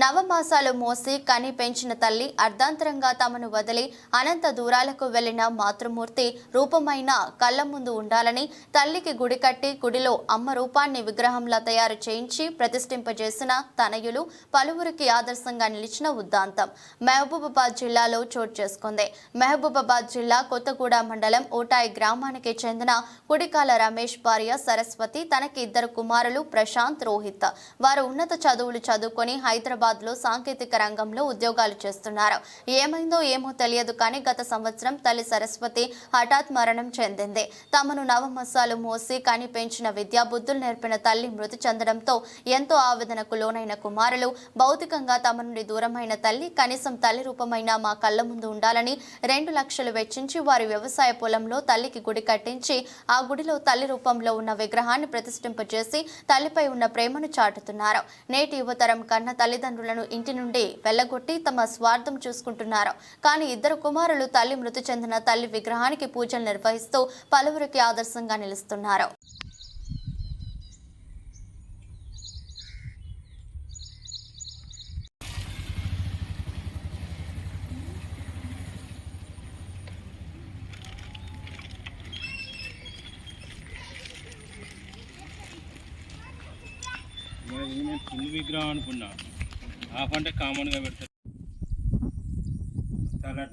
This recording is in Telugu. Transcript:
నవమాసాలు మోసి కని పెంచిన తల్లి అర్ధాంతరంగా తమను వదిలి అనంత దూరాలకు వెళ్ళిన మాతృమూర్తి రూపమైన కళ్ళ ముందు ఉండాలని తల్లికి గుడి కట్టి గుడిలో అమ్మ రూపాన్ని విగ్రహంలా తయారు చేయించి ప్రతిష్ఠింపజేసిన తనయులు పలువురికి ఆదర్శంగా నిలిచిన ఉద్దాంతం. మహబూబాబాద్ జిల్లాలో చోటు చేసుకుంది. మహబూబాబాద్ జిల్లా కొత్తగూడ మండలం ఓటాయి గ్రామానికి చెందిన కుడికాల రమేష్ భార్య సరస్వతి తనకి ఇద్దరు కుమారులు ప్రశాంత్ రోహిత్. వారు ఉన్నత చదువులు చదువుకొని హైదరాబాద్ లో సాంకేతిక రంగంలో ఉద్యోగాలు చేస్తున్నారు. ఏమైందో ఏమో తెలియదు కానీ గత సంవత్సరం తల్లి సరస్వతి హఠాత్ మరణం చెందింది. తమను నవమసాలు మోసి కని పెంచిన విద్యాబుద్ధులు నేర్పిన తల్లి మృతి చెందడంతో ఎంతో ఆవేదనకు లోనైన కుమారులు భౌతికంగా తమ నుండి దూరమైన తల్లి కనీసం తల్లి రూపమైన మా కళ్ళ ముందు ఉండాలని రెండు లక్షలు వెచ్చించి వారి వ్యవసాయ పొలంలో తల్లికి గుడి కట్టించి ఆ గుడిలో తల్లి రూపంలో ఉన్న విగ్రహాన్ని ప్రతిష్ఠింపజేసి తల్లిపై ఉన్న ప్రేమను చాటుతున్నారు. నేటి యువతరం కన్న తల్లిదండ్రులను ఇంటి నుండి వెళ్ళగొట్టి తమ స్వార్థం చూసుకుంటున్నారు. కానీ ఇద్దరు కుమారులు తల్లి మృతి చెందిన తల్లి విగ్రహానికి పూజలు నిర్వహిస్తూ పలువురికి ఆదర్శంగా నిలుస్తున్నారు. నేను చిన్న విగ్రహం అనుకున్నా. హాఫ్ అంటే కామన్గా పెడతారు. చాలా